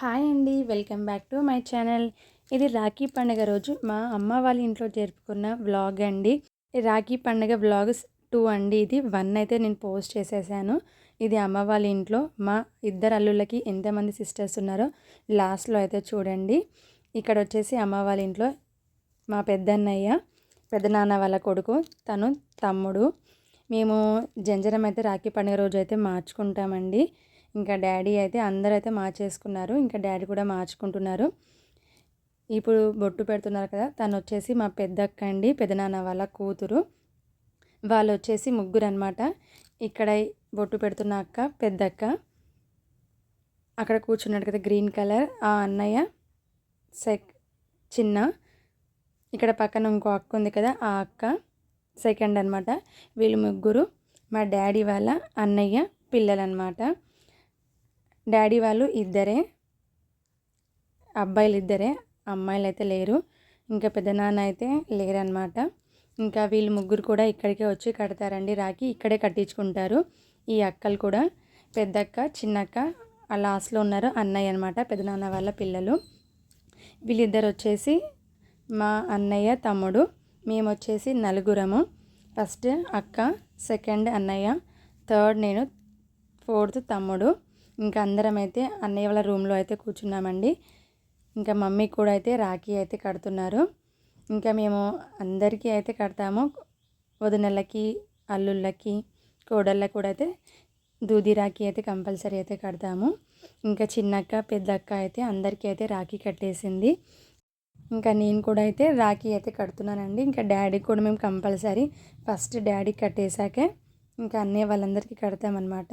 Hi అండి welcome back to my channel. ఇది రాఖీ పండుగ రోజు. మా అమ్మ వాళ్ళ ఇంట్లో జరుపుకున్న వ్లాగ్ అండి. రాఖీ పండుగ వ్లాగ్స్ టూ అండి ఇది. వన్ అయితే నేను పోస్ట్ చేసేసాను. ఇది అమ్మ వాళ్ళ ఇంట్లో. మా ఇద్దరు అల్లుళ్ళకి ఎంతమంది సిస్టర్స్ ఉన్నారో లాస్ట్లో అయితే చూడండి. ఇక్కడ వచ్చేసి అమ్మ వాళ్ళ ఇంట్లో మా పెద్దన్నయ్య పెద్దనాన్న వాళ్ళ కొడుకు తను తమ్ముడు. మేము జంజరం అయితే రాఖీ పండుగ రోజు అయితే మార్చుకుంటామండి. ఇంకా డాడీ అయితే అందరూ అయితే మార్చేసుకున్నారు. ఇంకా డాడీ కూడా మార్చుకుంటున్నారు. ఇప్పుడు బొట్టు పెడుతున్నారు కదా తను వచ్చేసి మా పెద్దక్క అండి పెదనాన్న వాళ్ళ కూతురు. వాళ్ళు వచ్చేసి ముగ్గురు అనమాట ఇక్కడ బొట్టు పెడుతున్న అక్క పెద్దక్క. అక్కడ కూర్చున్నాడు కదా గ్రీన్ కలర్. ఆ అన్నయ్య సెక్ చిన్న. ఇక్కడ పక్కన ఇంకో అక్క ఉంది కదా ఆ అక్క సెకండ్ అనమాట వీళ్ళు ముగ్గురు మా డాడీ వాళ్ళ అన్నయ్య పిల్లలు అనమాట డాడీ వాళ్ళు ఇద్దరే అబ్బాయిలు ఇద్దరే అమ్మాయిలు అయితే లేరు ఇంకా పెద్దనాన్న అయితే లేరనమాట ఇంకా వీళ్ళు ముగ్గురు కూడా ఇక్కడికే వచ్చి కడతారండి. రాకి ఇక్కడే కట్టించుకుంటారు. ఈ అక్కలు కూడా పెద్దక్క చిన్నక్క ఆ లాస్ట్లో ఉన్నారు అన్నయ్య అనమాట పెదనాన్న వాళ్ళ పిల్లలు. వీళ్ళిద్దరు వచ్చేసి మా అన్నయ్య తమ్ముడు మేము వచ్చేసి నలుగురము. ఫస్ట్ అక్క సెకండ్ అన్నయ్య థర్డ్ నేను ఫోర్త్ తమ్ముడు. ఇంకా అందరం అయితే అన్నయ్య వాళ్ళ రూమ్లో అయితే కూర్చున్నామండి. ఇంకా మమ్మీ కూడా అయితే రాఖీ అయితే కడుతున్నారు. ఇంకా మేము అందరికీ అయితే కడతాము. వదినలకి అల్లుళ్ళకి కోడళ్ళకి కూడా అయితే దూది రాఖీ అయితే కంపల్సరీ అయితే కడతాము. ఇంకా చిన్నక్క పెద్దక్క అయితే అందరికీ అయితే రాఖీ కట్టేసింది. ఇంకా నేను కూడా అయితే రాఖీ అయితే కడుతున్నానండి. ఇంకా డాడీ కూడా మేము కంపల్సరీ ఫస్ట్ డాడీ కట్టేశాకే ఇంకా అన్నయ్య వాళ్ళందరికీ కడతామన్నమాట.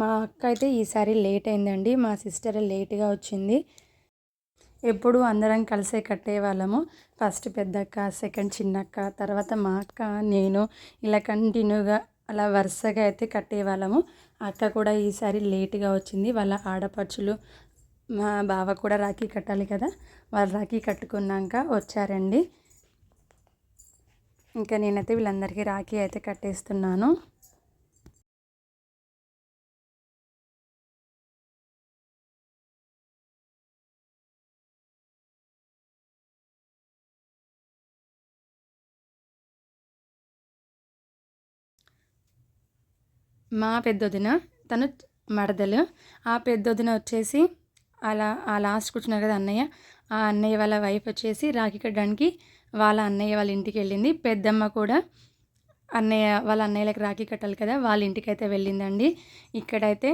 మా అక్క అయితే ఈసారి లేట్ అయిందండి. మా సిస్టర్ లేట్గా వచ్చింది. ఎప్పుడు అందరం కలిసే కట్టేవాళ్ళము. ఫస్ట్ పెద్దక్క సెకండ్ చిన్నక్క తర్వాత మా అక్క నేను ఇలా కంటిన్యూగా అలా వరుసగా అయితే కట్టేవాళ్ళము. అక్క కూడా ఈసారి లేట్గా వచ్చింది. వాళ్ళ ఆడపడుచులు మా బావ కూడా రాఖీ కట్టాలి కదా వాళ్ళు రాఖీ కట్టుకున్నాక వచ్చారండి. ఇంకా నేనైతే వీళ్ళందరికీ రాఖీ అయితే కట్టేస్తున్నాను. మా పెద్దొదిన తను మడదలు ఆ పెద్దొదిన వచ్చేసి అలా ఆ లాస్ట్ కూర్చున్నారు కదా అన్నయ్య. ఆ అన్నయ్య వాళ్ళ వైఫ్ వచ్చేసి రాఖీ కట్టడానికి వాళ్ళ అన్నయ్య వాళ్ళ ఇంటికి వెళ్ళింది. పెద్దమ్మ కూడా అన్నయ్య వాళ్ళ అన్నయ్యలకు రాఖీ కట్టాలి కదా వాళ్ళ ఇంటికి అయితే వెళ్ళిందండి. ఇక్కడైతే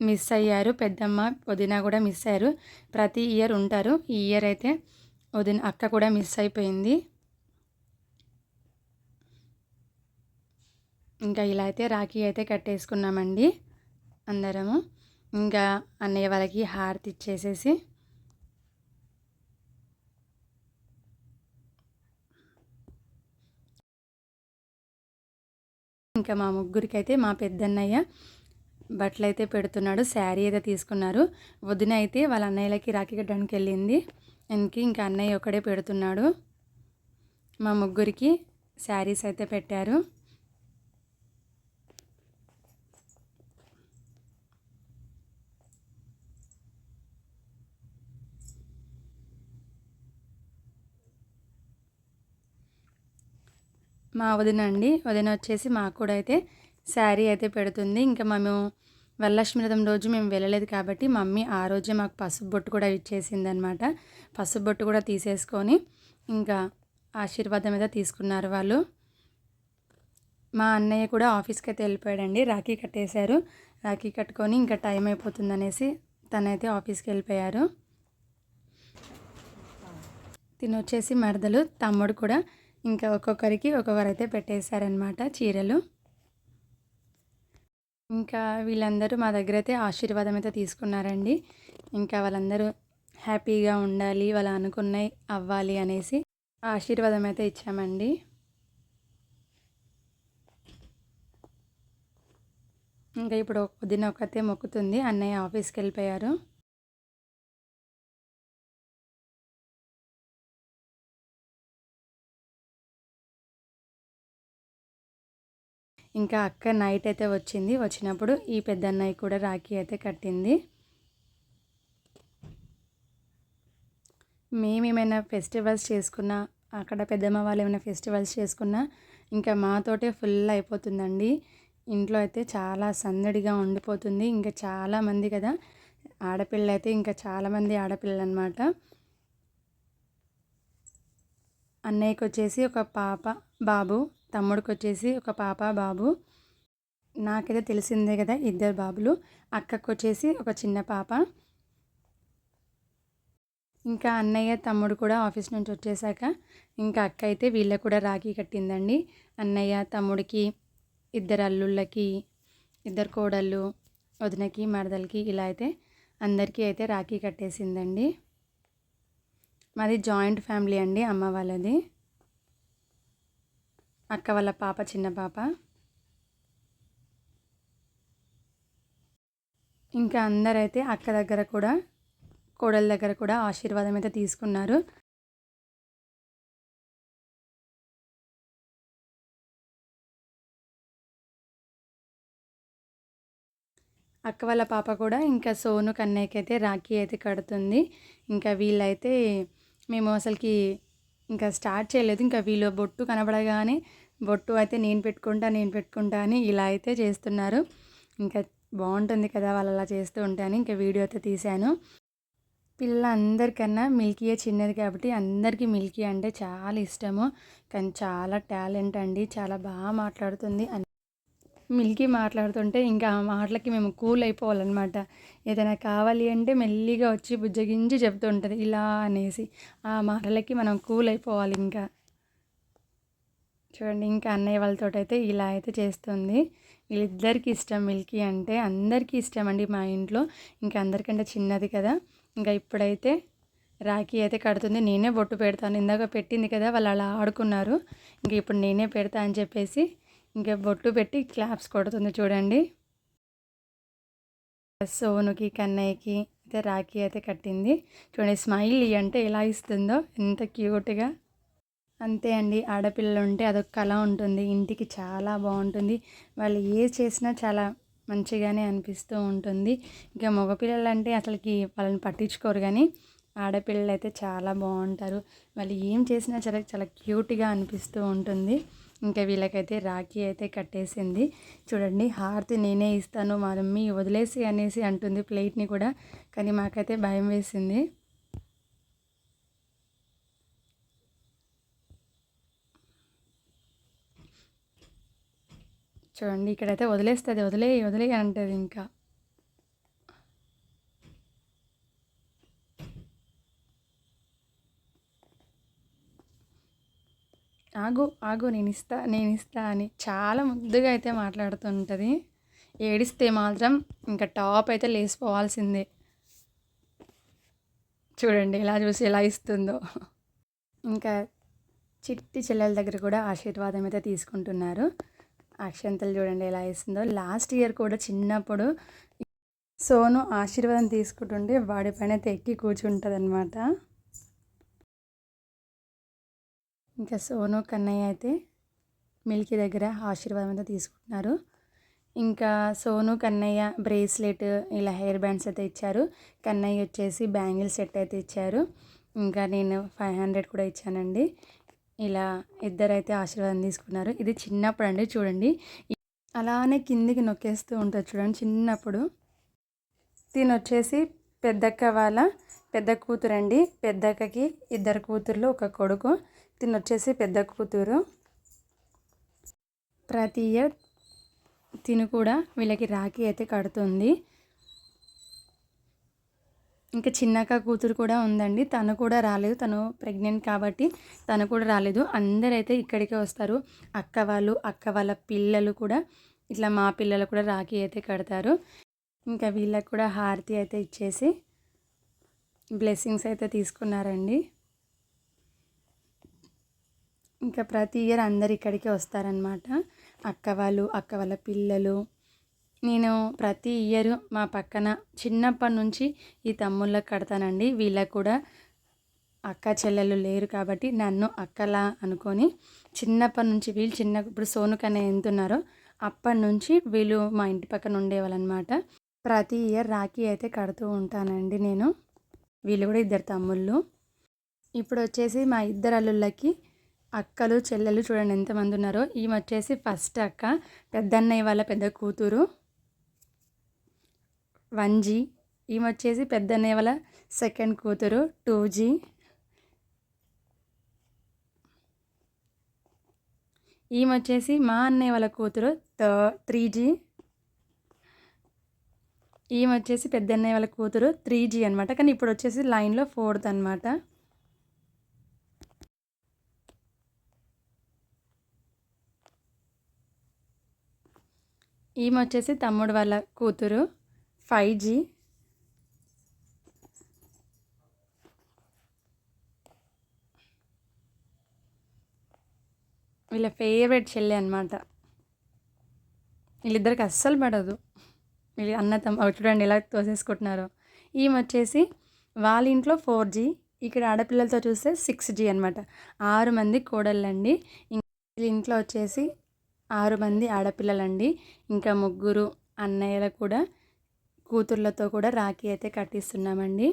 మిస్ అయ్యారు. పెద్దమ్మ వదిన కూడా మిస్ అయ్యారు. ప్రతి ఇయర్ ఉంటారు. ఈ ఇయర్ అయితే వదిన అక్క కూడా మిస్ అయిపోయింది. ఇంకా ఇలా అయితే రాఖీ అయితే కట్టేసుకున్నామండి అందరము. ఇంకా అన్నయ్య వాళ్ళకి హారతి ఇచ్చేసేసి ఇంకా మా ముగ్గురికి అయితే మా పెద్దన్నయ్య బట్టలు అయితే పెడుతున్నాడు శారీ అయితే తీసుకున్నారు. వదిన అయితే వాళ్ళ అన్నయ్యలకి రాఖీ కట్టడానికి వెళ్ళింది. ఇంక ఇంకా అన్నయ్య ఒకడే పెడుతున్నాడు. మా ముగ్గురికి శారీస్ అయితే పెట్టారు. మా వదిన అండి. వదిన వచ్చేసి మాకు కూడా అయితే శారీ అయితే పెడుతుంది. ఇంకా మేము వరలక్ష్మి రథం రోజు మేము వెళ్ళలేదు కాబట్టి మమ్మీ ఆ రోజే మాకు పసుపు బొట్టు కూడా ఇచ్చేసింది అనమాట పసుపు బొట్టు కూడా తీసేసుకొని ఇంకా ఆశీర్వాదం అయితే తీసుకున్నారు వాళ్ళు. మా అన్నయ్య కూడా ఆఫీస్కి అయితే వెళ్ళిపోయాడండి. రాఖీ కట్టేశారు. రాఖీ కట్టుకొని ఇంకా టైం అయిపోతుంది అనేసి తనైతే ఆఫీస్కి వెళ్ళిపోయారు. తినొచ్చేసి మరదలు తమ్ముడు కూడా ఇంకా ఒక్కొక్కరికి ఒక్కొక్కరైతే పెట్టేశారనమాట చీరలు. ఇంకా వీళ్ళందరూ మా దగ్గర అయితే ఆశీర్వాదం అయితే తీసుకున్నారండి. ఇంకా వాళ్ళందరూ హ్యాపీగా ఉండాలి వాళ్ళు అనుకున్నవి అవ్వాలి అనేసి ఆశీర్వాదం అయితే ఇచ్చామండి. ఇంకా ఇప్పుడు పొద్దున్న ఒకతే మొక్కుతుంది. అన్నయ్య ఆఫీస్కి వెళ్ళిపోయారు ఇంకా అక్క నైట్ అయితే వచ్చింది. వచ్చినప్పుడు ఈ పెద్ద అన్నయ్య కూడా రాఖీ అయితే కట్టింది. మేము ఏమైనా ఫెస్టివల్స్ చేసుకున్నా అక్కడ పెద్దమ్మ వాళ్ళు ఏమైనా ఫెస్టివల్స్ చేసుకున్నా ఇంకా మాతోటే ఫుల్ అయిపోతుందండి. ఇంట్లో అయితే చాలా సందడిగా ఉండిపోతుంది. ఇంకా చాలామంది కదా ఆడపిల్ల అయితే ఇంకా చాలామంది ఆడపిల్లలు అనమాట అన్నయ్యకి వచ్చేసి ఒక పాప బాబు తమ్ముడికి వచ్చేసి ఒక పాప బాబు. నాకైతే తెలిసిందే కదా ఇద్దరు బాబులు. అక్కకు వచ్చేసి ఒక చిన్న పాప. ఇంకా అన్నయ్య తమ్ముడు కూడా ఆఫీస్ నుంచి వచ్చేసాక ఇంకా అక్క అయితే వీళ్ళకు కూడా రాఖీ కట్టిందండి. అన్నయ్య తమ్ముడికి ఇద్దరు అల్లుళ్ళకి ఇద్దరు కోడళ్ళు వదినకి మరదలకి ఇలా అయితే అందరికీ అయితే రాఖీ కట్టేసిందండి. మాది జాయింట్ ఫ్యామిలీ అండి అమ్మ వాళ్ళది. అక్క వాళ్ళ పాప చిన్న పాప. ఇంకా అందరైతే అక్క దగ్గర కూడా కోడల దగ్గర కూడా ఆశీర్వాదం అయితే తీసుకున్నారు. అక్క వాళ్ళ పాప కూడా ఇంకా సోను కన్నయ్యకి అయితే రాఖీ అయితే కడుతుంది. ఇంకా వీళ్ళైతే మేము అసలుకి ఇంకా స్టార్ట్ చేయలేదు. ఇంకా వీళ్ళు బొట్టు కనబడగానే బొట్టు అయితే నేను పెట్టుకుంటా నేను పెట్టుకుంటా అని ఇలా అయితే చేస్తున్నారు. ఇంకా బాగుంటుంది కదా వాళ్ళు అలా చేస్తూ ఉంటాను ఇంకా వీడియో అయితే తీశాను. పిల్ల అందరికన్నా మిల్కీయే చిన్నది కాబట్టి అందరికీ మిల్కీ అంటే చాలా ఇష్టము. కానీ చాలా టాలెంట్ అండి చాలా బాగా మాట్లాడుతుంది. మిల్కీ మాట్లాడుతుంటే ఇంకా ఆ మాటలకి మేము కూల్ అయిపోవాలన్నమాట. ఏదైనా కావాలి అంటే మెల్లిగా వచ్చి బుజ్జగించి చెప్తూ ఉంటుంది ఇలా అనేసి ఆ మాటలకి మనం కూల్ అయిపోవాలి ఇంకా. చూడండి ఇంకా అన్నయ్య వాళ్ళతో అయితే ఇలా అయితే చేస్తుంది. వీళ్ళిద్దరికి ఇష్టం మిల్కీ అంటే అందరికీ ఇష్టం అండి మా ఇంట్లో. ఇంకా అందరికంటే చిన్నది కదా. ఇంకా ఇప్పుడైతే రాఖీ అయితే కడుతుంది. నేనే బొట్టు పెడతాను. ఇందాక పెట్టింది కదా వాళ్ళు అలా ఆడుకున్నారు. ఇంక ఇప్పుడు నేనే పెడతా అని చెప్పేసి ఇంకా బొట్టు పెట్టి క్లాప్స్ కొడుతుంది చూడండి. సోనుకి కన్నయ్యకి అయితే రాఖీ అయితే కట్టింది. చూడండి స్మైల్ అంటే ఎలా ఇస్తుందో ఎంత క్యూట్గా. అంతే అండి. ఆడపిల్లలు ఉంటే అదొక కళ ఉంటుంది. ఇంటికి చాలా బాగుంటుంది. వాళ్ళు ఏ చేసినా చాలా మంచిగానే అనిపిస్తూ ఉంటుంది. ఇంకా మగపిల్లలు అంటే అసలుకి వాళ్ళని పట్టించుకోరు కానీ ఆడపిల్లలు అయితే చాలా బాగుంటారు. వాళ్ళు ఏం చేసినా చాలా చాలా క్యూట్గా అనిపిస్తూ ఉంటుంది. ఇంకా వీళ్ళకైతే రాఖీ అయితే కట్టేసింది. చూడండి హారతి నేనే ఇస్తాను మా మమ్మీ వదిలేసి అనేసి అంటుంది ప్లేట్ని కూడా. కానీ మాకైతే భయం వేసింది. చూడండి ఇక్కడైతే వదిలేస్తుంది వదిలే వదిలే అంటది ఇంకా. ఆగు ఆగు నేను ఇస్తా నేను ఇస్తా అని చాలా ముద్దుగా అయితే మాట్లాడుతుంటుంది. ఏడిస్తే మాత్రం ఇంకా టాప్ అయితే లేసిపోవాల్సిందే చూడండి ఇలా చూసి ఎలా ఇస్తుందో. ఇంకా చిట్టి చెల్లెల దగ్గర కూడా ఆశీర్వాదం అయితే తీసుకుంటున్నారు. అక్షంతలు చూడండి ఎలా వేసిందో. లాస్ట్ ఇయర్ కూడా చిన్నప్పుడు సోను ఆశీర్వాదం తీసుకుంటుంటే వాడిపైన ఎక్కి కూర్చుంటుంది అనమాట ఇంకా సోను కన్నయ్య అయితే మిల్కీ దగ్గర ఆశీర్వాదం అయితే తీసుకుంటున్నారు. ఇంకా సోను కన్నయ్య బ్రేస్లెట్ ఇలా హెయిర్ బ్యాండ్స్ అయితే ఇచ్చారు. కన్నయ్య వచ్చేసి బ్యాంగిల్ సెట్ అయితే ఇచ్చారు. ఇంకా నేను ఫైవ్ హండ్రెడ్ కూడా ఇచ్చానండి. ఇలా ఇద్దరైతే ఆశీర్వాదం తీసుకున్నారు. ఇది చిన్నప్పుడు అండి చూడండి. అలానే కిందికి నొక్కేస్తూ ఉంటుంది చూడండి చిన్నప్పుడు. దీని వచ్చేసి పెద్దక్క వాళ్ళ పెద్ద కూతురు అండి పెద్దక్కకి ఇద్దరు కూతుర్లు ఒక కొడుకు. దీని వచ్చేసి పెద్ద కూతురు. ప్రతి ఇయర్ తిను కూడా వీళ్ళకి రాఖీ అయితే కడుతుంది. ఇంకా చిన్నక్క కూతురు కూడా ఉందండి. తను కూడా రాలేదు. తను ప్రెగ్నెంట్ కాబట్టి తను కూడా రాలేదు. అందరైతే ఇక్కడికే వస్తారు. అక్క వాళ్ళు అక్క వాళ్ళ పిల్లలు కూడా ఇట్లా మా పిల్లలు కూడా రాఖీ అయితే కడతారు. ఇంకా వీళ్ళకి కూడా హారతి అయితే ఇచ్చేసి బ్లెస్సింగ్స్ అయితే తీసుకున్నారండి. ఇంకా ప్రతి ఇయర్ అందరు ఇక్కడికే వస్తారనమాట అక్క వాళ్ళు అక్క వాళ్ళ పిల్లలు నేను ప్రతి ఇయర్ మా పక్కన చిన్నప్పటి నుంచి ఈ తమ్ముళ్ళకి కడతానండి. వీళ్ళకు కూడా అక్క చెల్లెలు లేరు కాబట్టి నన్ను అక్కలా అనుకొని చిన్నప్పటి నుంచి వీళ్ళు చిన్న ఇప్పుడు సోనుకనే ఎంతున్నారో ఎంత ఉన్నారో అప్పటి నుంచి వీళ్ళు మా ఇంటి పక్కన ఉండేవాళ్ళనమాట. ప్రతి ఇయర్ రాఖీ అయితే కడుతూ ఉంటానండి నేను. వీళ్ళు కూడా ఇద్దరు తమ్ముళ్ళు. ఇప్పుడు వచ్చేసి మా ఇద్దరు అల్లుళ్ళకి అక్కలు చెల్లెలు చూడండి ఎంతమంది ఉన్నారో. ఈమె వచ్చేసి ఫస్ట్ అక్క పెద్దన్నయ్య వాళ్ళ పెద్ద కూతురు. వన్ జీ ఈమె వచ్చేసి పెద్దన్నయ్య వాళ్ళ సెకండ్ కూతురు టూ జీ. ఈమె వచ్చేసి మా అన్నయ్య వాళ్ళ కూతురు త్రీ జీ. ఈమె వచ్చేసి పెద్దన్నయ్య వాళ్ళ కూతురు త్రీ జీ అనమాట కానీ ఇప్పుడు వచ్చేసి లైన్లో ఫోర్త్ అనమాట. ఈమె వచ్చేసి తమ్ముడు వాళ్ళ కూతురు ఫైవ్ జీ. వీళ్ళ ఫేవరెట్ చెల్లి అనమాట వీళ్ళిద్దరికి అస్సలు పడదు. వీళ్ళు అన్న తమ్మ చూడండి ఎలా తోసేసుకుంటున్నారో. ఈమె వచ్చేసి వాళ్ళ ఇంట్లో ఫోర్ జీ ఇక్కడ ఆడపిల్లలతో చూస్తే సిక్స్ జీ అనమాట ఆరు మంది కోడళ్ళండి. వీళ్ళ ఇంట్లో వచ్చేసి ఆరు మంది ఆడపిల్లలండి. ఇంకా ముగ్గురు అన్నయ్యలు కూడా కూతుర్లతో కూడా రాఖీ అయితే కట్టిస్తున్నామండి.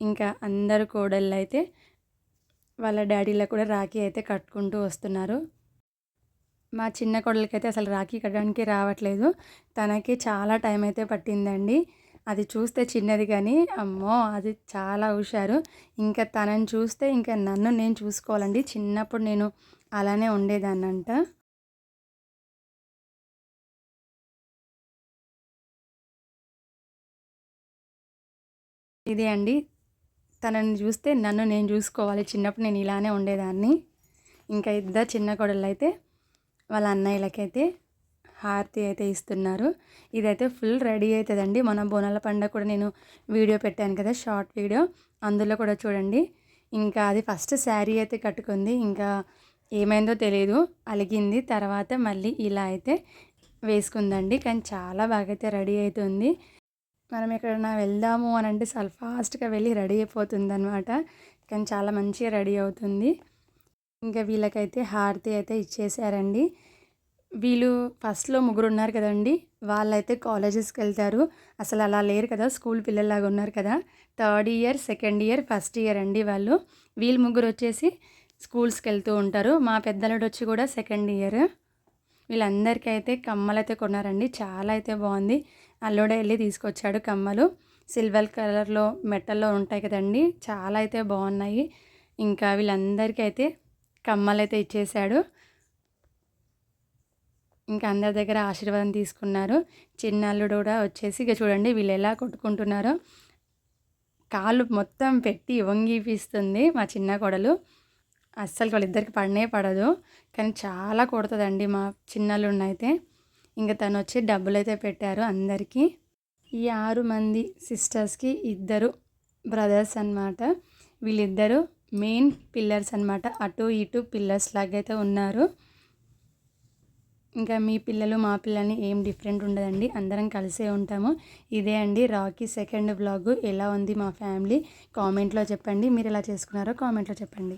ఇంకా అందరు కోడళ్ళు అయితే వాళ్ళ డాడీలో కూడా రాఖీ అయితే కట్టుకుంటూ వస్తున్నారు. మా చిన్న కొడలకైతే అసలు రాఖీ కట్టడానికి రావట్లేదు. తనకి చాలా టైం అయితే పట్టిందండి. అది చూస్తే చిన్నది కానీ అమ్మో అది చాలా హుషారు. ఇంకా తనని చూస్తే ఇంకా నన్ను నేను చూసుకోవాలండి. చిన్నప్పుడు నేను అలానే ఉండేదాన్నంట. ఇదే అండి. తనని చూస్తే నన్ను నేను చూసుకోవాలి. చిన్నప్పుడు నేను ఇలానే ఉండేదాన్ని. ఇంకా ఇద్దరు చిన్న కొడలు అయితే వాళ్ళ అన్నయ్యలకైతే హారతి అయితే ఇస్తున్నారు. ఇదైతే ఫుల్ రెడీ అవుతుందండి మన బోనాల పండుగ కూడా నేను వీడియో పెట్టాను కదా షార్ట్ వీడియో. అందులో కూడా చూడండి. ఇంకా అది ఫస్ట్ శారీ అయితే కట్టుకుంది. ఇంకా ఏమైందో తెలియదు అలిగింది. తర్వాత మళ్ళీ ఇలా అయితే వేసుకుందండి. కానీ చాలా బాగా అయితే రెడీ అవుతుంది. మనం ఎక్కడైనా వెళ్దాము అని అంటే చాలా ఫాస్ట్గా వెళ్ళి రెడీ అయిపోతుంది అనమాట కానీ చాలా మంచిగా రెడీ అవుతుంది. ఇంకా వీళ్ళకైతే హారతి అయితే ఇచ్చేసారండి. వీళ్ళు ఫస్ట్లో ముగ్గురు ఉన్నారు కదండి. వాళ్ళైతే కాలేజెస్కి వెళ్తారు. అసలు అలా లేరు కదా స్కూల్ పిల్లల్లాగా ఉన్నారు కదా. Third year second year first year అండి వాళ్ళు. వీళ్ళు ముగ్గురు వచ్చేసి స్కూల్స్కి వెళ్తూ ఉంటారు. మా పెద్దలుడు వచ్చి కూడా సెకండ్ ఇయర్. వీళ్ళందరికీ అయితే కమ్మలు అయితే కొన్నారండి. చాలా అయితే బాగుంది. అల్లుడే వెళ్ళి తీసుకొచ్చాడు కమ్మలు. సిల్వర్ కలర్లో మెటల్లో ఉంటాయి కదండి. చాలా అయితే బాగున్నాయి. ఇంకా వీళ్ళందరికీ అయితే కమ్మలు అయితే ఇచ్చేశాడు. ఇంకా అందరి దగ్గర ఆశీర్వాదం తీసుకున్నారు. చిన్నల్లుడు కూడా వచ్చేసి ఇక చూడండి వీళ్ళు ఎలా కొట్టుకుంటున్నారో. కాళ్ళు మొత్తం పెట్టి వంగిపిస్తుంది మా చిన్న కొడలు. అస్సలు వాళ్ళిద్దరికి పడనే పడదు. కానీ చాలా కొడుతుందండి మా చిన్నల్లుడినైతే ఇంకా తను వచ్చి డబ్బులు అయితే పెట్టారు అందరికీ. ఈ ఆరు మంది సిస్టర్స్కి ఇద్దరు బ్రదర్స్ అనమాట వీళ్ళిద్దరు మెయిన్ పిల్లర్స్ అనమాట అటు ఇటు పిల్లర్స్ లాగైతే ఉన్నారు. ఇంకా మీ పిల్లలు మా పిల్లల్ని ఏం డిఫరెంట్ ఉండదండి. అందరం కలిసే ఉంటాము. ఇదే అండి రాకీ సెకండ్ బ్లాగు. ఎలా ఉంది మా ఫ్యామిలీ? కామెంట్లో చెప్పండి. మీరు ఎలా చేసుకున్నారో కామెంట్లో చెప్పండి.